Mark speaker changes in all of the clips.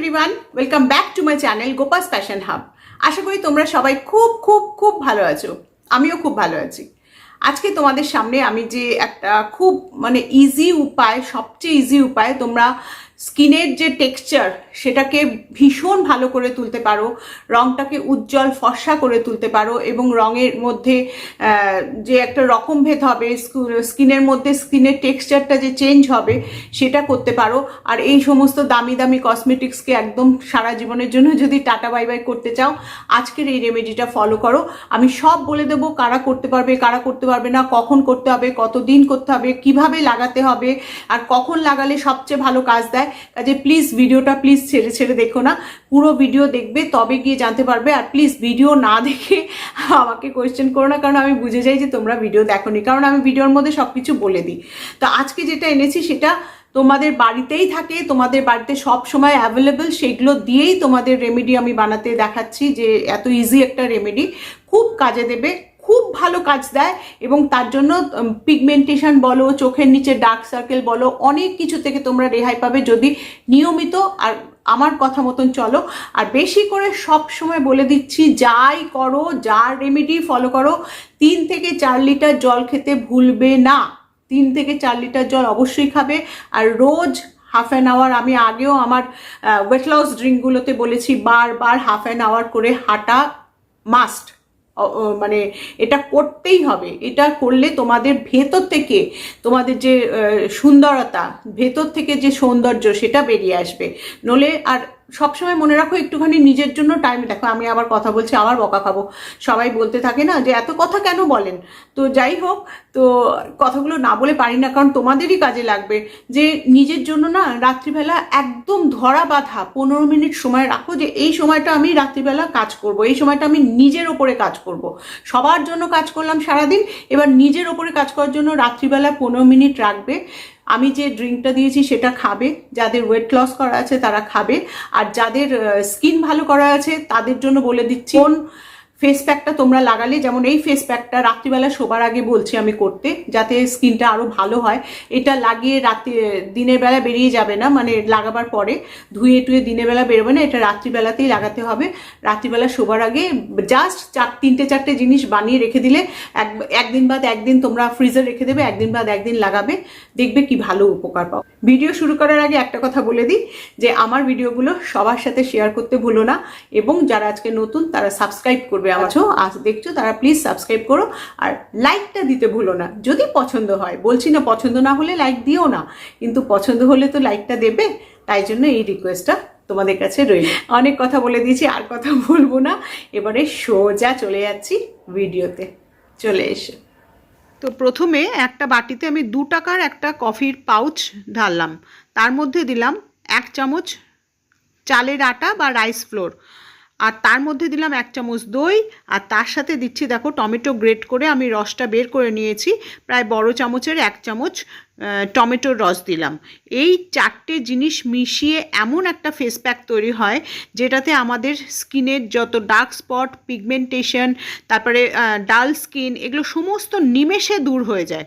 Speaker 1: Everyone welcome back to my channel Gopa's fashion hub আশা করি তোমরা সবাই খুব খুব খুব ভালো আছো। আমিও খুব ভালো আছি। আজকে তোমাদের সামনে আমি যে একটা খুব মানে ইজি উপায়, সবচেয়ে ইজি উপায় তোমরা স্কিনের যে টেক্সচার, সেটাকে ভীষণ ভালো করে তুলতে পারো, রংটাকে উজ্জ্বল ফর্সা করে তুলতে পারো এবং রঙের মধ্যে যে একটা রকম ভেদ হবে স্কিনের মধ্যে স্কিনের টেক্সচারটা যে চেঞ্জ হবে, সেটা করতে পারো। আর এই সমস্ত দামি দামি কসমেটিক্সকে একদম সারা জীবনের জন্য যদি টাটা বাই বাই করতে চাও, আজকের এই রেমেডিটা ফলো করো। আমি সব বলে দেবো কারা করতে পারবে, কারা করতে পারবে না, কখন করতে হবে, কতদিন করতে হবে, কীভাবে লাগাতে হবে, আর কখন লাগালে সবচেয়ে ভালো কাজ দেয়। কাজে প্লিজ ভিডিওটা প্লিজ ছেড়ে ছেড়ে দেখো না। পুরো ভিডিও দেখবে, তবে গিয়ে জানতে পারবে। আর প্লিজ ভিডিও না দেখে আমাকে কোয়েশ্চেন করো না, কারণ আমি বুঝে যাই যে তোমরা ভিডিও দেখোনি। কারণ আমি ভিডিওর মধ্যে সব কিছু বলে দিই। তো আজকে যেটা এনেছি সেটা তোমাদের বাড়িতেই থাকে। তোমাদের বাড়িতে সব সময় অ্যাভেলেবেল সেগুলো দিয়েই তোমাদের রেমেডি আমি বানাতে দেখাচ্ছি যে এত ইজি একটা রেমেডি খুব কাজে দেবে। খুব ভালো কাজ দেয় এবং তার জন্য পিগমেন্টেশন বলো, চোখের নিচে ডার্ক সার্কেল বলো, অনেক কিছু থেকে তোমরা রেহাই পাবে যদি নিয়মিত, আর আমার কথা মতন চলো। আর বেশি করে সব সময় বলে দিচ্ছি, যাই করো, যার রেমেডি ফলো করো। তিন থেকে চার লিটার জল খেতে ভুলবে না। তিন থেকে চার লিটার জল অবশ্যই খাবে। আর রোজ হাফ অ্যান আওয়ার আমি আগেও আমার ওয়েট লস ড্রিঙ্কগুলোতে বলেছি, বারবার হাফ অ্যান আওয়ার করে হাঁটা মাস্ট মানে এটা করতেই হবে। এটা করলে তোমাদের ভেতর থেকে তোমাদের যে সুন্দরতা, ভেতর থেকে যে সৌন্দর্য সেটা বেরিয়ে আসবে। নলে আর সবসময় মনে রাখো, একটুখানি নিজের জন্য টাইম দেখো। আমি আবার কথা বলছি, আবার বকা খাব। সবাই বলতে থাকে না যে, এত কথা কেন বলেন? তো যাই হোক, তো কথাগুলো না বলে পারি না, কারণ তোমাদেরই কাজে লাগবে যে, নিজের জন্য না রাত্রিবেলা একদম ধরা বাঁধা পনেরো মিনিট সময় রাখো যে, এই সময়টা আমি রাত্রিবেলা কাজ করব, এই সময়টা আমি নিজের ওপরে কাজ করব। সবার জন্য কাজ করলাম সারাদিন, এবার নিজের ওপরে কাজ করার জন্য রাত্রিবেলা পনেরো মিনিট রাখবে। আমি যে ড্রিঙ্কটা দিয়েছি সেটা খাবে, যাদের ওয়েট লস করা আছে তারা খাবে, আর যাদের স্কিন ভালো করা আছে তাদের জন্য বলে দিচ্ছি, কোন ফেস প্যাকটা তোমরা লাগালে, যেমন এই ফেস প্যাকটা রাত্রিবেলা শোবার আগে বলছি আমি করতে, যাতে স্কিনটা আরও ভালো হয়। এটা লাগিয়ে রাত্রি দিনের বেলা বেরিয়ে যাবে না মানে লাগাবার পরে। ধুয়ে টুয়ে দিনের বেলা বেরোবে না, এটা রাত্রিবেলাতেই লাগাতে হবে। রাত্রিবেলা শোবার আগে জাস্ট চার তিনটে চারটে জিনিস বানিয়ে রেখে দিলে এক, একদিন বাদ একদিন তোমরা ফ্রিজে রেখে দেবে, একদিন বাদ একদিন লাগাবে। দেখবে কি ভালো উপকার পাও। ভিডিও শুরু করার আগে একটা কথা বলে দিই, যে আমার ভিডিওগুলো সবার সাথে শেয়ার করতে ভুলো না, এবং যারা আজকে নতুন, তারা সাবস্ক্রাইব করবে। আমার আজ দেখছ, তারা প্লিজ সাবস্ক্রাইব করো আর লাইকটা দিতে ভুলো না। যদি পছন্দ হয়, বলছি না পছন্দ না হলে লাইক দিও না, কিন্তু পছন্দ হলে তো লাইকটা দেবে, তাই জন্য এই রিকোয়েস্টটা তোমাদের কাছে রইল। অনেক কথা বলে দিয়েছি, আর কথা বলব না। এবারে সোজা চলে যাচ্ছি ভিডিওতে। চলে এসে। তো প্রথমে একটা বাটিতে আমি দু টাকার একটা কফির পাউচ ঢাললাম। তার মধ্যে দিলাম এক চামচ চালের আটা বা রাইস ফ্লোর আর তার মধ্যে দিলাম এক চামচ দই, আর তার সাথে দিচ্ছি দেখো টমেটো গ্রেট করে আমি রসটা বের করে নিয়েছি, প্রায় বড় চামচের এক চামচ টমেটোর রস দিলাম। এই চারটে জিনিস মিশিয়ে এমন একটা ফেস প্যাক তৈরি হয়, যেটাতে আমাদের স্কিনের যত ডার্ক স্পট পিগমেন্টেশন তারপরে ডাল স্কিন এগুলো সমস্ত নিমেষে দূর হয়ে যায়।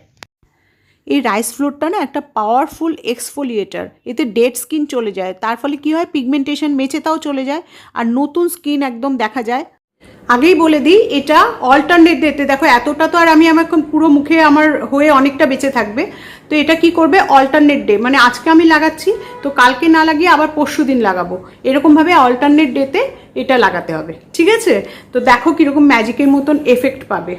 Speaker 1: এই রাইস ফ্লোরটা না একটা পাওয়ারফুল এক্সফোলিয়েটার এতে ডেড স্কিন চলে যায়। তার ফলে কি হয়? পিগমেন্টেশন মেচেতাও চলে যায় আর নতুন স্কিন একদম দেখা যায়। আগেই বলে দিই, এটা অল্টারনেট ডেতে দেখো, এতটা তো আর আমি আমার এখন পুরো মুখে আমার হয়ে অনেকটা বেঁচে থাকবে। তো এটা কি করবে? অল্টারনেট ডে মানে আজকে আমি লাগাচ্ছি, তো কালকে না লাগিয়ে আবার পরশু দিন লাগাবো। এরকমভাবে অল্টারনেট ডেতে এটা লাগাতে হবে। ঠিক আছে? তো দেখো কীরকম ম্যাজিকের মতন এফেক্ট পাবে।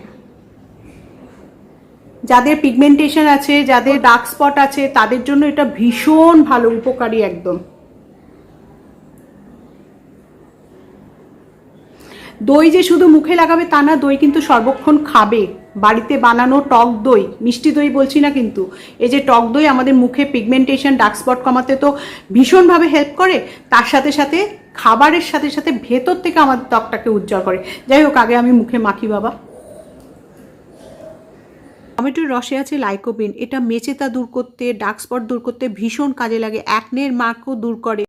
Speaker 1: যাদের পিগমেন্টেশন আছে, যাদের ডার্ক স্পট আছে, তাদের জন্য এটা ভীষণ ভালো, উপকারী একদম। দই যে শুধু মুখে লাগাবে তা না, দই কিন্তু সর্বক্ষণ খাবে। বাড়িতে বানানো টক দই, মিষ্টি দই বলছি না কিন্তু, এই যে টক দই আমাদের মুখে পিগমেন্টেশন ডার্ক স্পট কমাতে তো ভীষণভাবে হেল্প করে, তার সাথে সাথে খাবারের সাথে সাথে ভেতর থেকে আমাদের ত্বকটাকে উজ্জ্বল করে। যাই হোক, আগে আমি মুখে মাখি বাবা। টমেটোর রসে আছে লাইকোপিন এটা মেচেতা দূর করতে ডার্ক স্পট দূর করতে ভীষণ কাজে লাগে অ্যাকনের মার্কও দূর করে।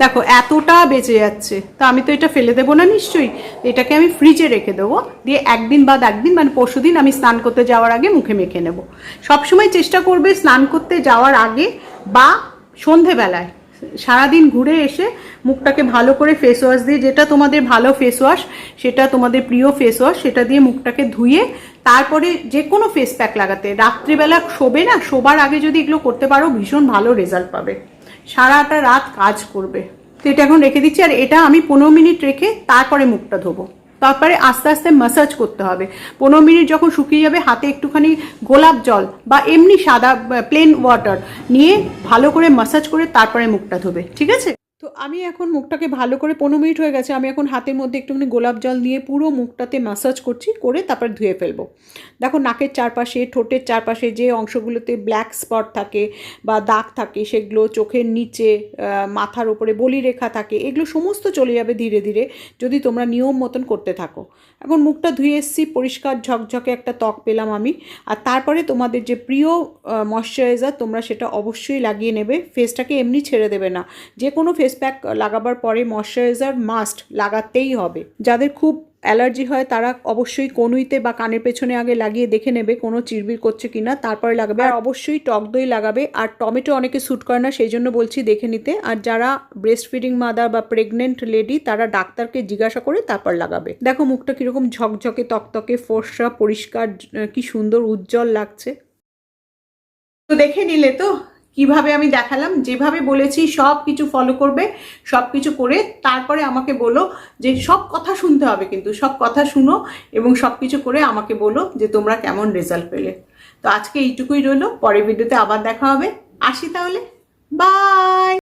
Speaker 1: দেখো, এতটা বেঁচে যাচ্ছে। তো আমি তো এটা ফেলে দেবো না নিশ্চয়ই? এটাকে আমি ফ্রিজে রেখে দেবো। দিয়ে একদিন বাদ একদিন মানে পরশু দিন আমি স্নান করতে যাওয়ার আগে মুখে মেখে নেব। সবসময় চেষ্টা করবে স্নান করতে যাওয়ার আগে বা সন্ধেবেলায়। সারাদিন ঘুরে এসে মুখটাকে ভালো করে ফেস ওয়াশ দিয়ে, যেটা তোমাদের ভালো ফেস ওয়াশ সেটা তোমাদের প্রিয় ফেস ওয়াশ সেটা দিয়ে মুখটাকে ধুয়ে তারপরে যে কোনো ফেস প্যাক লাগাতে। রাত্রিবেলা শোবে না, শোবার আগে যদি এগুলো করতে পারো, ভীষণ ভালো রেজাল্ট পাবে। সারাটা রাত কাজ করবে। তো এটা এখন রেখে দিচ্ছি, আর এটা আমি পনেরো মিনিট রেখে তারপরে মুখটা ধোবো। তারপরে আস্তে আস্তে ম্যাসাজ করতে হবে। পনেরো মিনিট যখন শুকিয়ে যাবে, হাতে একটুখানি গোলাপ জল বা এমনি সাদা প্লেন ওয়াটার নিয়ে ভালো করে ম্যাসাজ করে তারপরে মুখটা ধোবে। ঠিক আছে? তো আমি এখন মুখটাকে ভালো করে পনেরো মিনিট হয়ে গেছে, আমি এখন হাতের মধ্যে একটুখানি গোলাপ জল দিয়ে পুরো মুখটাতে ম্যাসাজ করছি, করে তারপর ধুয়ে ফেলব। দেখো নাকের চারপাশে, ঠোঁটের চারপাশে যে অংশগুলোতে ব্ল্যাক স্পট থাকে বা দাগ থাকে সেগুলো চোখের নিচে মাথার ওপরে বলি রেখা থাকে, এগুলো সমস্ত চলে যাবে ধীরে ধীরে যদি তোমরা নিয়ম মতন করতে থাকো। এখন মুখটা ধুয়ে এসেছি, পরিষ্কার ঝকঝকে একটা ত্বক পেলাম আমি, আর তারপরে তোমাদের যে প্রিয় ময়শ্চারাইজার তোমরা সেটা অবশ্যই লাগিয়ে নেবে ফেসটাকে এমনি ছেড়ে দেবে না যে কোনো ফেস প্যাক লাগাবার পরে ময়শ্চারাইজার মাস্ট লাগাতেই হবে। যাদের খুব অ্যালার্জি হয়, তারা অবশ্যই কনুইতে বা কানের পেছনে আগে লাগিয়ে দেখে নেবে কোনো চিরবির করছে কিনা, তারপরে লাগাবে। আর অবশ্যই টক দই লাগাবে। আর টমেটো অনেকে স্যুট করে না, সেই জন্য বলছি দেখে নিতে। আর যারা ব্রেস্ট ফিডিং মাদার বা প্রেগনেন্ট লেডি তারা ডাক্তারকে জিজ্ঞাসা করে তারপর লাগাবে। দেখো মুখটা কীরকম ঝকঝকে, তকতকে, ফর্সা, পরিষ্কার, কি সুন্দর, উজ্জ্বল লাগছে। তো দেখে নিলে তো? কীভাবে আমি দেখালাম, যেভাবে বলেছি সব কিছু ফলো করবে, সব কিছু করে তারপরে আমাকে বলো যে সব কথা শুনতে হবে কিন্তু, সব কথা শুনো এবং সব কিছু করে আমাকে বলো যে তোমরা কেমন রেজাল্ট পেলে। তো আজকে এইটুকুই রইল, পরের ভিডিওতে আবার দেখা হবে। আসি তাহলে। বাই